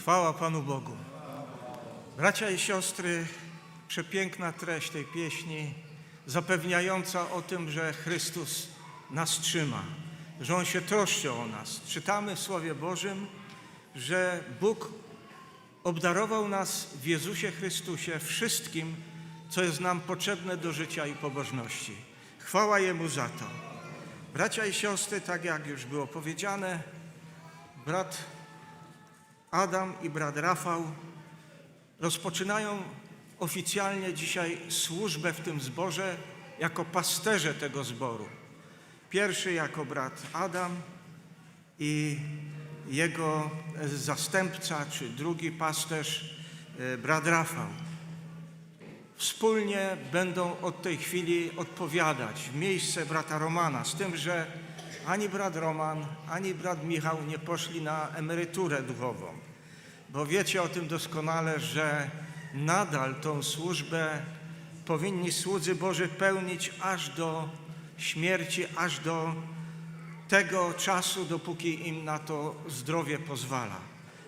Chwała Panu Bogu. Bracia i siostry, przepiękna treść tej pieśni, zapewniająca o tym, że Chrystus nas trzyma, że On się troszczy o nas. Czytamy w Słowie Bożym, że Bóg obdarował nas w Jezusie Chrystusie wszystkim, co jest nam potrzebne do życia i pobożności. Chwała Jemu za to. Bracia i siostry, tak jak już było powiedziane, brat Adam i brat Rafał rozpoczynają oficjalnie dzisiaj służbę w tym zborze jako pasterze tego zboru. Pierwszy jako brat Adam i jego zastępca, czy drugi pasterz, e, brat Rafał. Wspólnie będą od tej chwili odpowiadać w miejsce brata Romana, z tym, że ani brat Roman, ani brat Michał nie poszli na emeryturę duchową, bo wiecie o tym doskonale, że nadal tą służbę powinni słudzy Boży pełnić aż do śmierci, aż do tego czasu, dopóki im na to zdrowie pozwala.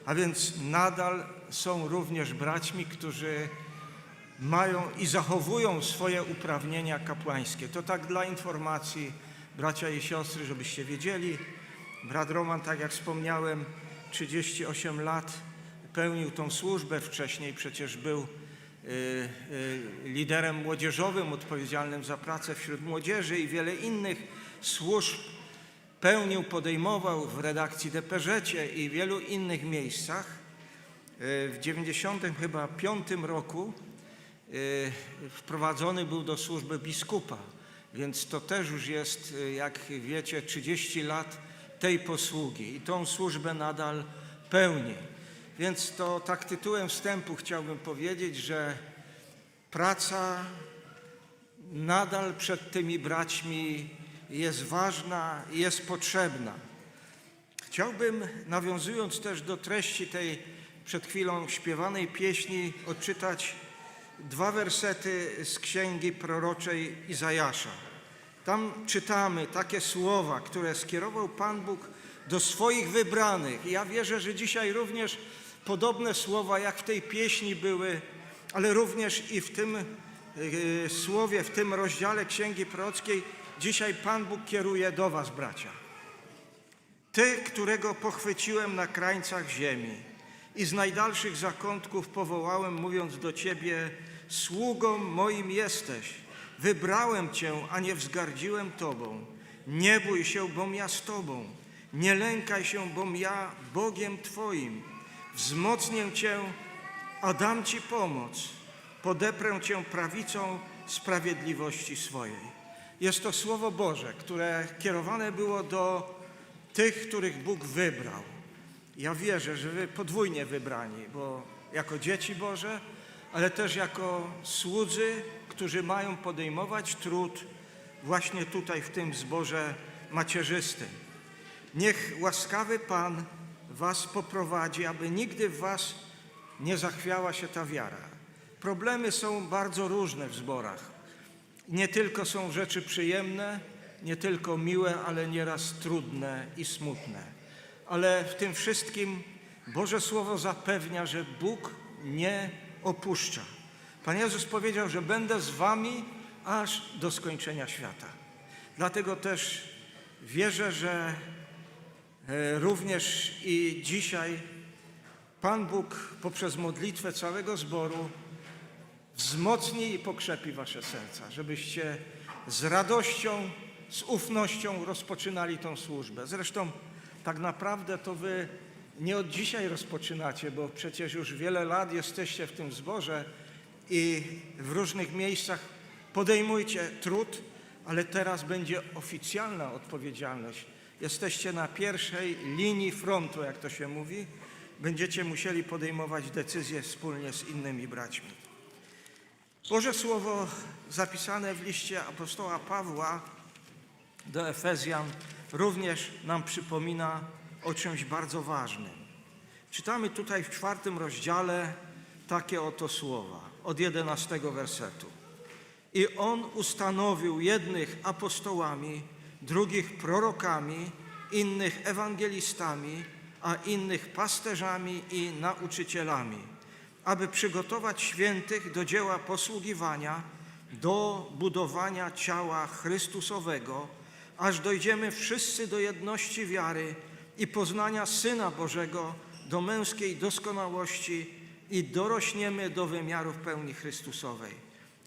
A więc nadal są również braćmi, którzy mają i zachowują swoje uprawnienia kapłańskie. To tak dla informacji, bracia i siostry, żebyście wiedzieli. Brat Roman, tak jak wspomniałem, 38 lat pełnił tą służbę. Wcześniej przecież był y, y, liderem młodzieżowym, odpowiedzialnym za pracę wśród młodzieży i wiele innych służb pełnił, podejmował w redakcji Deperzecie i wielu innych miejscach. Y, W 90 chyba piątym roku y, wprowadzony był do służby biskupa, więc to też już jest, y, jak wiecie, 30 lat tej posługi i tą służbę nadal pełni. Więc to tak tytułem wstępu chciałbym powiedzieć, że praca nadal przed tymi braćmi jest ważna i jest potrzebna. Chciałbym, nawiązując też do treści tej przed chwilą śpiewanej pieśni, odczytać dwa wersety z księgi proroczej Izajasza. Tam czytamy takie słowa, które skierował Pan Bóg do swoich wybranych. I ja wierzę, że dzisiaj również podobne słowa, jak w tej pieśni były, ale również i w tym e, słowie, w tym rozdziale księgi prorockiej, dzisiaj Pan Bóg kieruje do Was, bracia. Ty, którego pochwyciłem na krańcach ziemi i z najdalszych zakątków powołałem, mówiąc do Ciebie, sługą moim jesteś. Wybrałem Cię, a nie wzgardziłem Tobą. Nie bój się, bom ja z Tobą. Nie lękaj się, bom ja Bogiem Twoim. Wzmocnię Cię, a dam Ci pomoc. Podeprę Cię prawicą sprawiedliwości swojej. Jest to Słowo Boże, które kierowane było do tych, których Bóg wybrał. Ja wierzę, że wy podwójnie wybrani, bo jako dzieci Boże, ale też jako słudzy, którzy mają podejmować trud właśnie tutaj w tym zborze macierzystym. Niech łaskawy Pan was poprowadzi, aby nigdy w was nie zachwiała się ta wiara. Problemy są bardzo różne w zborach. Nie tylko są rzeczy przyjemne, nie tylko miłe, ale nieraz trudne i smutne. Ale w tym wszystkim Boże Słowo zapewnia, że Bóg nie opuszcza. Pan Jezus powiedział, że będę z wami aż do skończenia świata. Dlatego też wierzę, że e, również i dzisiaj Pan Bóg poprzez modlitwę całego zboru wzmocni i pokrzepi wasze serca, żebyście z radością, z ufnością rozpoczynali tą służbę. Zresztą tak naprawdę to wy nie od dzisiaj rozpoczynacie, bo przecież już wiele lat jesteście w tym zborze i w różnych miejscach podejmujcie trud, ale teraz będzie oficjalna odpowiedzialność. Jesteście na pierwszej linii frontu, jak to się mówi. Będziecie musieli podejmować decyzje wspólnie z innymi braćmi. Boże Słowo zapisane w liście apostoła Pawła do Efezjan również nam przypomina o czymś bardzo ważnym. Czytamy tutaj w czwartym rozdziale takie oto słowa od jedenastego wersetu. I On ustanowił jednych apostołami, drugich prorokami, innych ewangelistami, a innych pasterzami i nauczycielami, aby przygotować świętych do dzieła posługiwania, do budowania ciała Chrystusowego, aż dojdziemy wszyscy do jedności wiary i poznania Syna Bożego, do męskiej doskonałości i dorośniemy do wymiarów pełni Chrystusowej,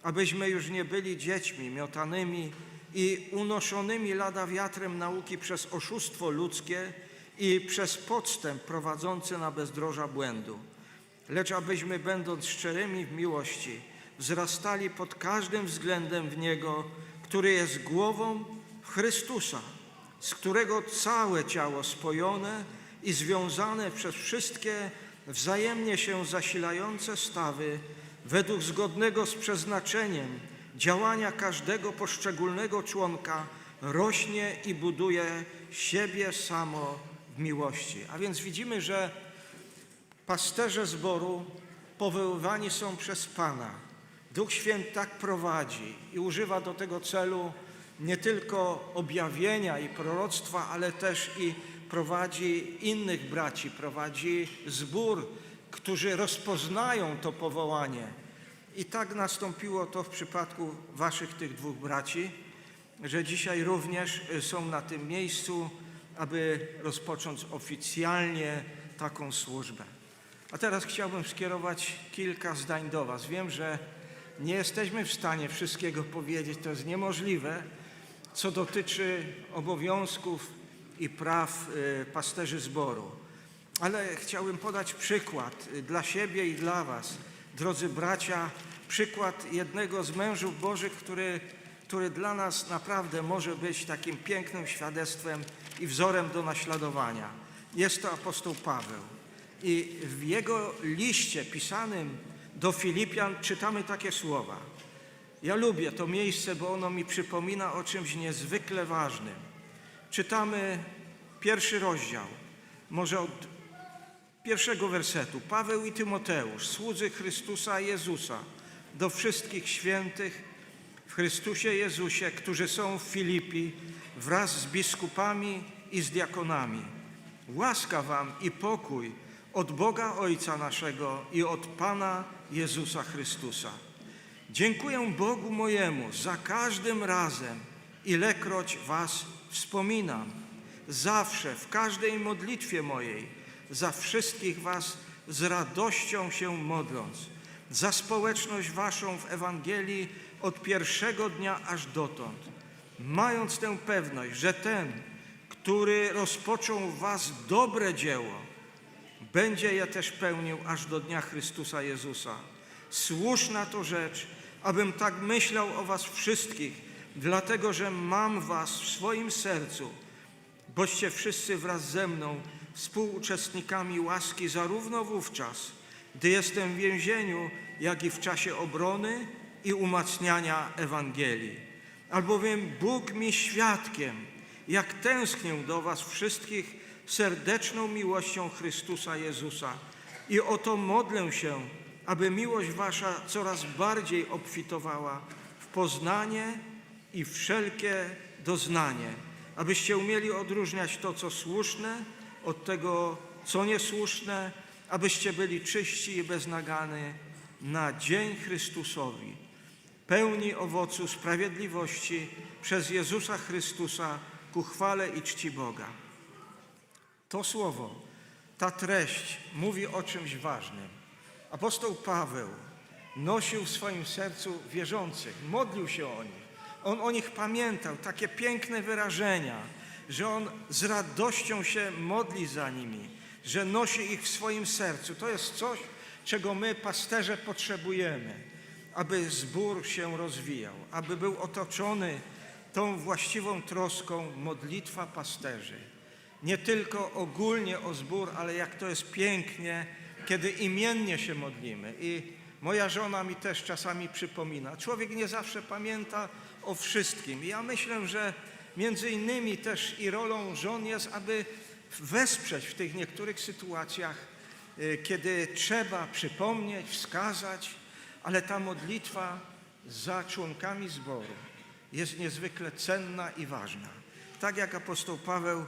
abyśmy już nie byli dziećmi miotanymi i unoszonymi lada wiatrem nauki przez oszustwo ludzkie i przez podstęp prowadzący na bezdroża błędu, lecz abyśmy będąc szczerymi w miłości, wzrastali pod każdym względem w Niego, który jest głową Chrystusa, z którego całe ciało spojone i związane przez wszystkie wzajemnie się zasilające stawy, według zgodnego z przeznaczeniem działania każdego poszczególnego członka, rośnie i buduje siebie samo w miłości. A więc widzimy, że pasterze zboru powoływani są przez Pana. Duch Święty tak prowadzi i używa do tego celu nie tylko objawienia i proroctwa, ale też i prowadzi innych braci, prowadzi zbór, którzy rozpoznają to powołanie. I tak nastąpiło to w przypadku waszych tych dwóch braci, że dzisiaj również y, są na tym miejscu, aby rozpocząć oficjalnie taką służbę. A teraz chciałbym skierować kilka zdań do Was. Wiem, że nie jesteśmy w stanie wszystkiego powiedzieć, to jest niemożliwe, co dotyczy obowiązków i praw y, pasterzy zboru. Ale chciałbym podać przykład y, dla siebie i dla Was, drodzy bracia, przykład jednego z mężów Bożych, który, który dla nas naprawdę może być takim pięknym świadectwem i wzorem do naśladowania. Jest to apostoł Paweł. I w jego liście pisanym do Filipian czytamy takie słowa. Ja lubię to miejsce, bo ono mi przypomina o czymś niezwykle ważnym. Czytamy pierwszy rozdział, może od pierwszego wersetu. Paweł i Tymoteusz, słudzy Chrystusa Jezusa, do wszystkich świętych w Chrystusie Jezusie, którzy są w Filipi wraz z biskupami i z diakonami. Łaska wam i pokój od Boga Ojca naszego i od Pana Jezusa Chrystusa. Dziękuję Bogu mojemu za każdym razem, ilekroć was wspominam. Zawsze, w każdej modlitwie mojej, za wszystkich was z radością się modląc, za społeczność waszą w Ewangelii od pierwszego dnia aż dotąd, mając tę pewność, że ten, który rozpoczął w was dobre dzieło, będzie je też pełnił aż do dnia Chrystusa Jezusa. Słuszna to rzecz, abym tak myślał o was wszystkich, dlatego że mam was w swoim sercu, boście wszyscy wraz ze mną współuczestnikami łaski zarówno wówczas, gdy jestem w więzieniu, jak i w czasie obrony i umacniania Ewangelii. Albowiem Bóg mi świadkiem, jak tęsknię do was wszystkich serdeczną miłością Chrystusa Jezusa. I o to modlę się, aby miłość wasza coraz bardziej obfitowała w poznanie i wszelkie doznanie, abyście umieli odróżniać to, co słuszne, od tego, co niesłuszne, abyście byli czyści i beznagany na dzień Chrystusowi, pełni owocu sprawiedliwości przez Jezusa Chrystusa ku chwale i czci Boga. To słowo, ta treść mówi o czymś ważnym. Apostoł Paweł nosił w swoim sercu wierzących, modlił się o nich. On o nich pamiętał, takie piękne wyrażenia, że on z radością się modli za nimi, że nosi ich w swoim sercu. To jest coś, czego my, pasterze, potrzebujemy, aby zbór się rozwijał, aby był otoczony tą właściwą troską modlitwa pasterzy. Nie tylko ogólnie o zbór, ale jak to jest pięknie, kiedy imiennie się modlimy. I moja żona mi też czasami przypomina. Człowiek nie zawsze pamięta o wszystkim. I ja myślę, że między innymi też i rolą żon jest, aby wesprzeć w tych niektórych sytuacjach, y, kiedy trzeba przypomnieć, wskazać, ale ta modlitwa za członkami zboru jest niezwykle cenna i ważna. Tak jak apostoł Paweł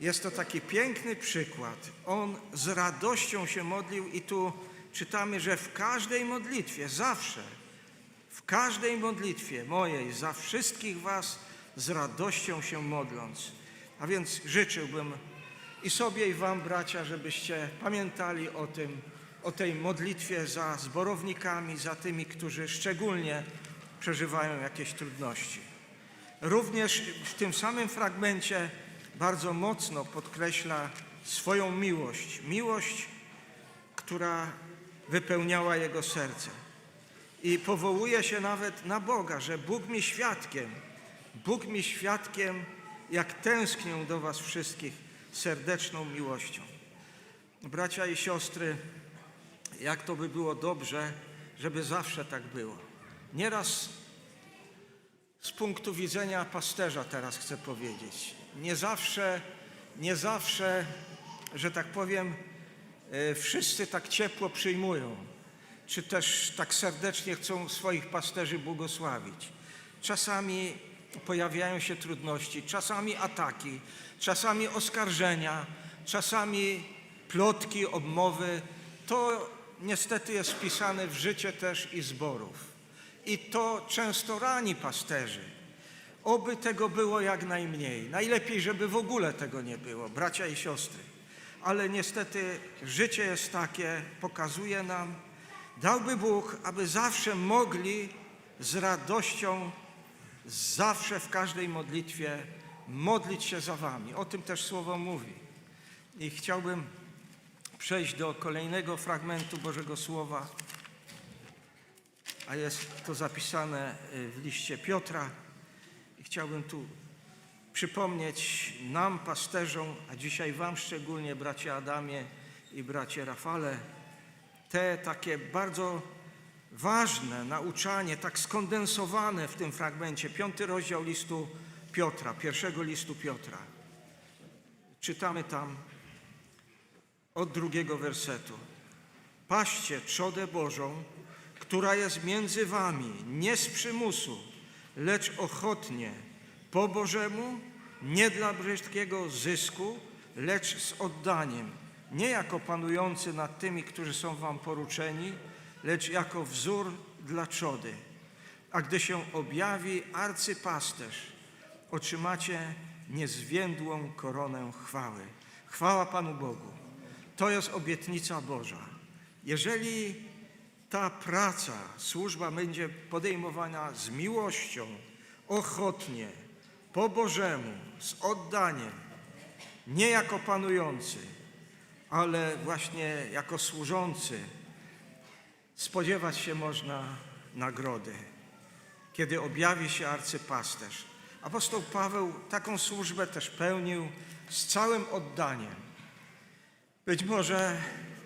Jest to taki piękny przykład. On z radością się modlił i tu czytamy, że w każdej modlitwie, zawsze, w każdej modlitwie mojej, za wszystkich was z radością się modląc. A więc życzyłbym i sobie, i wam, bracia, żebyście pamiętali o tym, o tej modlitwie za zborownikami, za tymi, którzy szczególnie przeżywają jakieś trudności. Również w tym samym fragmencie bardzo mocno podkreśla swoją miłość. Miłość, która wypełniała jego serce. I powołuje się nawet na Boga, że Bóg mi świadkiem, Bóg mi świadkiem, jak tęsknię do Was wszystkich serdeczną miłością. Bracia i siostry, jak to by było dobrze, żeby zawsze tak było. Nieraz z punktu widzenia pasterza teraz chcę powiedzieć. Nie zawsze, nie zawsze, że tak powiem, e, wszyscy tak ciepło przyjmują, czy też tak serdecznie chcą swoich pasterzy błogosławić. Czasami pojawiają się trudności, czasami ataki, czasami oskarżenia, czasami plotki, obmowy. To niestety jest wpisane w życie też i zborów. I to często rani pasterzy. Oby tego było jak najmniej. Najlepiej, żeby w ogóle tego nie było, bracia i siostry. Ale niestety życie jest takie, pokazuje nam, dałby Bóg, aby zawsze mogli z radością, zawsze w każdej modlitwie modlić się za Wami. O tym też Słowo mówi. I chciałbym przejść do kolejnego fragmentu Bożego Słowa a jest to zapisane y, w liście Piotra. Chciałbym tu przypomnieć nam, pasterzom, a dzisiaj Wam szczególnie, bracie Adamie i bracie Rafale, te takie bardzo ważne nauczanie, tak skondensowane w tym fragmencie, piąty rozdział listu Piotra, pierwszego listu Piotra. Czytamy tam od drugiego wersetu. Paście trzodę Bożą, która jest między wami, nie z przymusu, lecz ochotnie, po Bożemu, nie dla brzydkiego zysku, lecz z oddaniem, nie jako panujący nad tymi, którzy są wam poruczeni, lecz jako wzór dla trzody. A gdy się objawi arcypasterz, otrzymacie niezwiędłą koronę chwały. Chwała Panu Bogu. To jest obietnica Boża. Jeżeli ta praca, służba będzie podejmowana z miłością, ochotnie, po Bożemu, z oddaniem, nie jako panujący, ale właśnie jako służący. Spodziewać się można nagrody, kiedy objawi się arcypasterz. Apostoł Paweł taką służbę też pełnił z całym oddaniem. Być może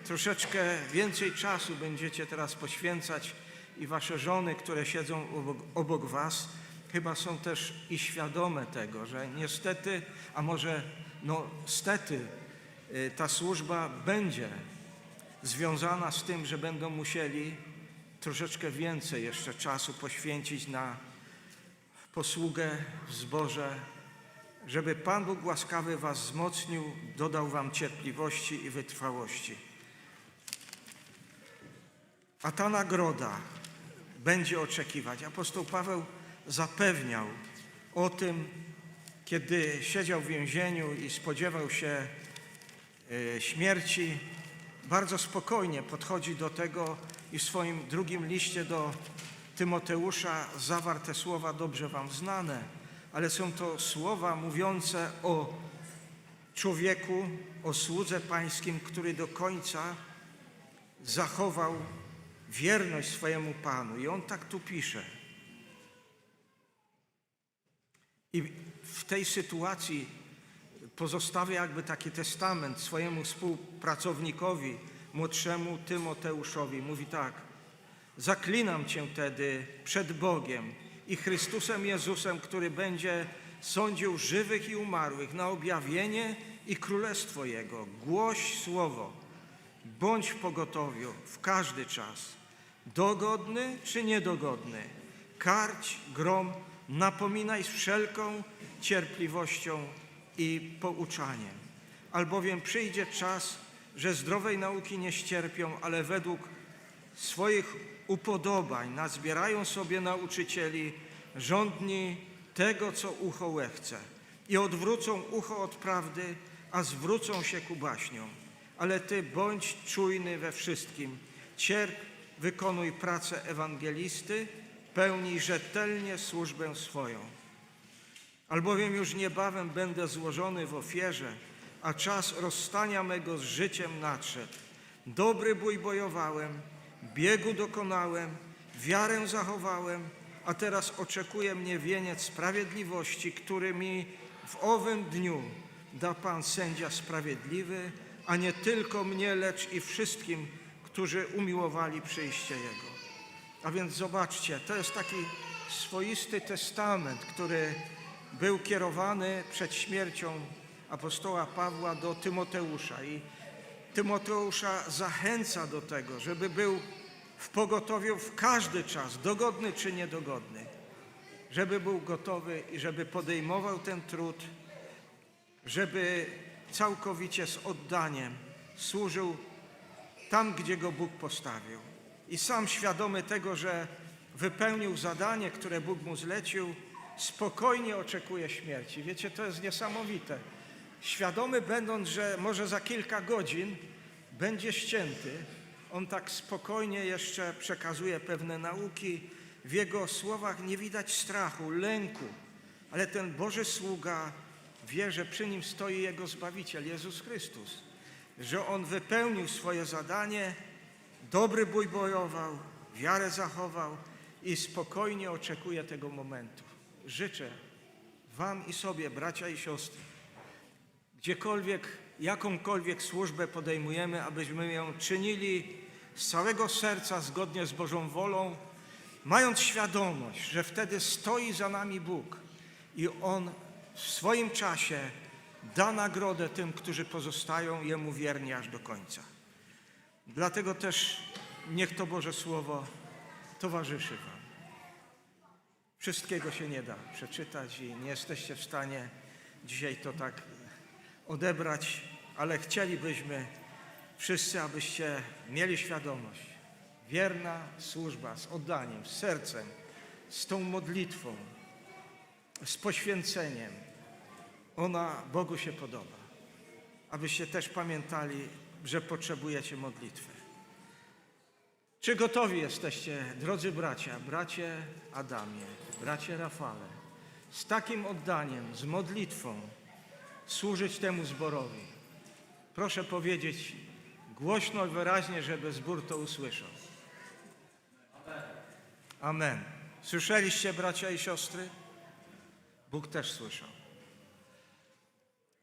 troszeczkę więcej czasu będziecie teraz poświęcać i wasze żony, które siedzą obok, obok was, chyba są też i świadome tego, że niestety, a może no stety, y, ta służba będzie związana z tym, że będą musieli troszeczkę więcej jeszcze czasu poświęcić na posługę w zborze, żeby Pan Bóg łaskawy was wzmocnił, dodał wam cierpliwości i wytrwałości. A ta nagroda będzie oczekiwać. Apostoł Paweł zapewniał o tym, kiedy siedział w więzieniu i spodziewał się e, śmierci, bardzo spokojnie podchodzi do tego i w swoim drugim liście do Tymoteusza zawarł te słowa dobrze wam znane, ale są to słowa mówiące o człowieku, o słudze pańskim, który do końca zachował wierność swojemu Panu. I on tak tu pisze. I w tej sytuacji pozostawia jakby taki testament swojemu współpracownikowi, młodszemu Tymoteuszowi. Mówi tak: Zaklinam cię tedy przed Bogiem i Chrystusem Jezusem, który będzie sądził żywych i umarłych na objawienie i królestwo Jego. Głoś słowo, bądź w pogotowiu w każdy czas dogodny czy niedogodny, karć, grom, napominaj z wszelką cierpliwością i pouczaniem. albowiem przyjdzie czas, że zdrowej nauki nie ścierpią, ale według swoich upodobań nazbierają sobie nauczycieli żądni tego, co ucho łechce i odwrócą ucho od prawdy, a zwrócą się ku baśniom. Ale Ty bądź czujny we wszystkim, cierp, wykonuj pracę ewangelisty, pełnij rzetelnie służbę swoją. Albowiem już niebawem będę złożony w ofierze, a czas rozstania mego z życiem nadszedł. Dobry bój bojowałem, biegu dokonałem, wiarę zachowałem, a teraz oczekuje mnie wieniec sprawiedliwości, który mi w owym dniu da Pan sędzia sprawiedliwy, a nie tylko mnie, lecz i wszystkim, którzy umiłowali przyjście Jego. A więc zobaczcie, to jest taki swoisty testament, który był kierowany przed śmiercią apostoła Pawła do Tymoteusza. I Tymoteusza zachęca do tego, żeby był w pogotowiu w każdy czas, dogodny czy niedogodny, żeby był gotowy i żeby podejmował ten trud, żeby całkowicie z oddaniem służył tam, gdzie go Bóg postawił. I sam świadomy tego, że wypełnił zadanie, które Bóg mu zlecił, spokojnie oczekuje śmierci. Wiecie, to jest niesamowite. Świadomy będąc, że może za kilka godzin będzie ścięty, on tak spokojnie jeszcze przekazuje pewne nauki. W jego słowach nie widać strachu, lęku, ale ten Boży sługa wie, że przy nim stoi jego Zbawiciel, Jezus Chrystus, że on wypełnił swoje zadanie, dobry bój bojował, wiarę zachował i spokojnie oczekuje tego momentu. Życzę Wam i sobie, bracia i siostry, gdziekolwiek, jakąkolwiek służbę podejmujemy, abyśmy ją czynili z całego serca, zgodnie z Bożą wolą, mając świadomość, że wtedy stoi za nami Bóg i On w swoim czasie da nagrodę tym, którzy pozostają Jemu wierni aż do końca. Dlatego też niech to Boże Słowo towarzyszy Wam. Wszystkiego się nie da przeczytać i nie jesteście w stanie dzisiaj to tak odebrać, ale chcielibyśmy wszyscy, abyście mieli świadomość. Wierna służba z oddaniem, z sercem, z tą modlitwą, z poświęceniem, ona Bogu się podoba. Abyście też pamiętali, że potrzebujecie modlitwy. Czy gotowi jesteście, drodzy bracia, bracie Adamie, bracie Rafale, z takim oddaniem, z modlitwą służyć temu zborowi? Proszę powiedzieć głośno i wyraźnie, żeby zbór to usłyszał. Amen. Słyszeliście, bracia i siostry? Bóg też słyszał.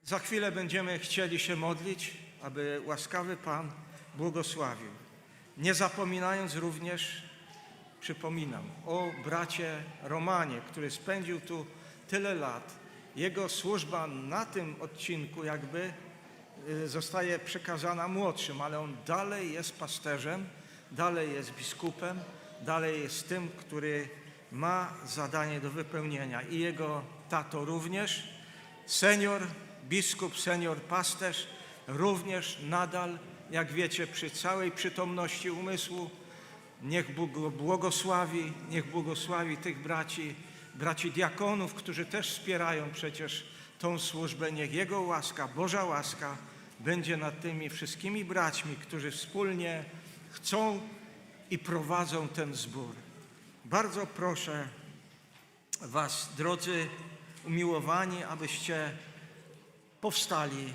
Za chwilę będziemy chcieli się modlić, aby łaskawy Pan błogosławił. Nie zapominając również, przypominam, o bracie Romanie, który spędził tu tyle lat. Jego służba na tym odcinku jakby y, zostaje przekazana młodszym, ale on dalej jest pasterzem, dalej jest biskupem, dalej jest tym, który ma zadanie do wypełnienia. I jego tato również, senior biskup, senior pasterz, również nadal, jak wiecie, przy całej przytomności umysłu, niech Bóg go błogosławi, niech błogosławi tych braci, braci diakonów, którzy też wspierają przecież tą służbę. Niech Jego łaska, Boża łaska będzie nad tymi wszystkimi braćmi, którzy wspólnie chcą i prowadzą ten zbór. Bardzo proszę Was, drodzy umiłowani, abyście powstali